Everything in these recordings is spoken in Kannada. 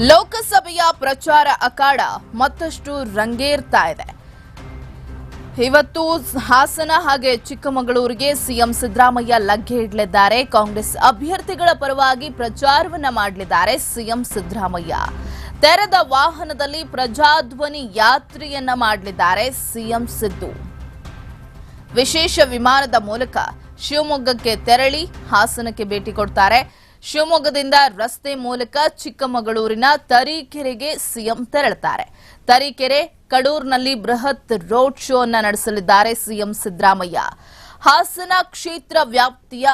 ಲೋಕಸಭೆಯ ಪ್ರಚಾರ ಅಖಾಡ ಮತ್ತಷ್ಟು ರಂಗೇರ್ತಾ ಇದೆ. ಇವತ್ತು ಹಾಸನ ಹಾಗೆ ಚಿಕ್ಕಮಗಳೂರಿಗೆ ಸಿಎಂ ಸಿದ್ದರಾಮಯ್ಯ ಲಗ್ಗೆ ಇಡಲಿದ್ದಾರೆ. ಕಾಂಗ್ರೆಸ್ ಅಭ್ಯರ್ಥಿಗಳ ಪರವಾಗಿ ಪ್ರಚಾರವನ್ನ ಮಾಡಲಿದ್ದಾರೆ ಸಿಎಂ ಸಿದ್ದರಾಮಯ್ಯ. ತೆರೆದ ವಾಹನದಲ್ಲಿ ಪ್ರಜಾಧ್ವನಿ ಯಾತ್ರೆಯನ್ನ ಮಾಡಲಿದ್ದಾರೆ ಸಿಎಂ ಸಿದ್ದು. ವಿಶೇಷ ವಿಮಾನದ ಮೂಲಕ ಶಿವಮೊಗ್ಗಕ್ಕೆ ತೆರಳಿ ಹಾಸನಕ್ಕೆ ಭೇಟಿ ಕೊಡ್ತಾರೆ. ಶಿವಮೊಗ್ಗದಿಂದ ರಸ್ತೆ ಮೂಲಕ ಚಿಕ್ಕಮಗಳೂರಿನ ತರೀಕೆರೆಗೆ ಸಿಎಂ ತೆರಳುತ್ತಾರೆ. ತರೀಕೆರೆ, ಕಡೂರ್ನಲ್ಲಿ ಬೃಹತ್ ರೋಡ್ ಶೋ ಅನ್ನ ನಡೆಸಲಿದ್ದಾರೆ ಸಿಎಂ ಸಿದ್ದರಾಮಯ್ಯ. ಹಾಸನ ಕ್ಷೇತ್ರ ವ್ಯಾಪ್ತಿಯ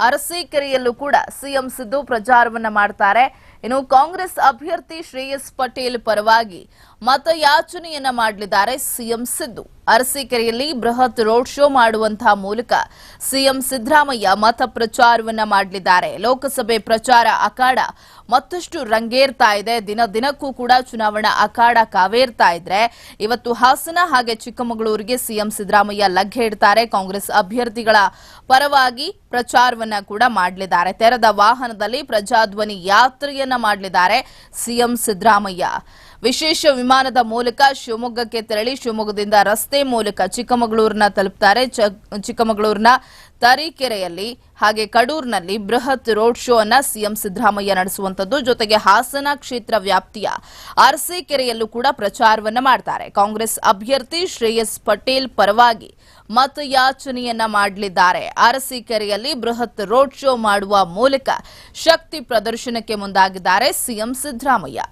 ಅರಸೀಕೆರೆಯಲ್ಲೂ ಕೂಡ ಸಿಎಂ ಸಿದ್ದು ಪ್ರಚಾರವನ್ನ ಮಾಡ್ತಾರೆ. ಇನ್ನು ಕಾಂಗ್ರೆಸ್ ಅಭ್ಯರ್ಥಿ ಶ್ರೇಯಸ್ ಪಟೇಲ್ ಪರವಾಗಿ ಮತಯಾಚನೆಯನ್ನ ಮಾಡಲಿದ್ದಾರೆ ಸಿಎಂ ಸಿದ್ದು. ಅರಸೀಕೆರೆಯಲ್ಲಿ ಬೃಹತ್ ರೋಡ್ ಶೋ ಮಾಡುವಂತಹ ಮೂಲಕ ಸಿಎಂ ಸಿದ್ದರಾಮಯ್ಯ ಮತ ಪ್ರಚಾರವನ್ನ ಮಾಡಲಿದ್ದಾರೆ. ಲೋಕಸಭೆ ಪ್ರಚಾರ ಅಖಾಡ ಮತ್ತಷ್ಟು ರಂಗೇರ್ತಾ ಇದೆ. ದಿನ ದಿನಕ್ಕೂ ಕೂಡ ಚುನಾವಣಾ ಅಖಾಡ ಕಾವೇರ್ತಾ ಇದ್ರೆ ಇವತ್ತು ಹಾಸನ ಹಾಗೆ ಚಿಕ್ಕಮಗಳೂರಿಗೆ ಸಿಎಂ ಸಿದ್ದರಾಮಯ್ಯ ಲಗ್ಗೆ ಇಡ್ತಾರೆ. ಕಾಂಗ್ರೆಸ್ ಅಭ್ಯರ್ಥಿಗಳ ಪರವಾಗಿ ಪ್ರಚಾರವನ್ನ ಕೂಡ ಮಾಡಲಿದ್ದಾರೆ. ತೆರೆದ ವಾಹನದಲ್ಲಿ ಪ್ರಜಾಧ್ವನಿ ಯಾತ್ರೆಯನ್ನ ಮಾಡಲಿದ್ದಾರೆ ಸಿಎಂ ಸಿದ್ದರಾಮಯ್ಯ. ವಿಶೇಷ ವಿಮಾನದ ಮೂಲಕ ಶಿವಮೊಗ್ಗಕ್ಕೆ ತೆರಳಿ ಶಿವಮೊಗ್ಗದಿಂದ ರಸ್ತೆ ಮೂಲಕ ಚಿಕ್ಕಮಗಳೂರಿನ ತಲುಪುತ್ತಾರೆ ಚಿಕ್ಕಮಗಳೂರಿನ ತರೀಕೆರೆಯಲ್ಲಿ ಹಾಗೆ ಕಡೂರಿನಲ್ಲಿ ಬೃಹತ್ ರೋಡ್ ಶೋ ಅನ್ನ ಸಿಎಂ ಸಿದ್ದರಾಮಯ್ಯ ನಡೆಸುವಂತದ್ದು ಜೊತೆಗೆ ಹಾಸನ ಕ್ಷೇತ್ರ ವ್ಯಾಪ್ತಿಯ ಅರಸೀಕೆರೆಯಲ್ಲೂ ಕೂಡ ಪ್ರಚಾರವನ್ನ ಮಾಡ್ತಾರೆ. ಕಾಂಗ್ರೆಸ್ ಅಭ್ಯರ್ಥಿ ಶ್ರೇಯಸ್ ಪಟೇಲ್ ಪರವಾಗಿ ಮತಯಾಚನೆಯನ್ನ ಮಾಡಲಿದ್ದಾರೆ. ಅರಸೀಕೆರೆಯಲ್ಲಿ ಬೃಹತ್ ರೋಡ್ ಶೋ ಮಾಡುವ ಮೂಲಕ ಶಕ್ತಿ ಪ್ರದರ್ಶನಕ್ಕೆ ಮುಂದಾಗಿದ್ದಾರೆ ಸಿಎಂ ಸಿದ್ದರಾಮಯ್ಯ.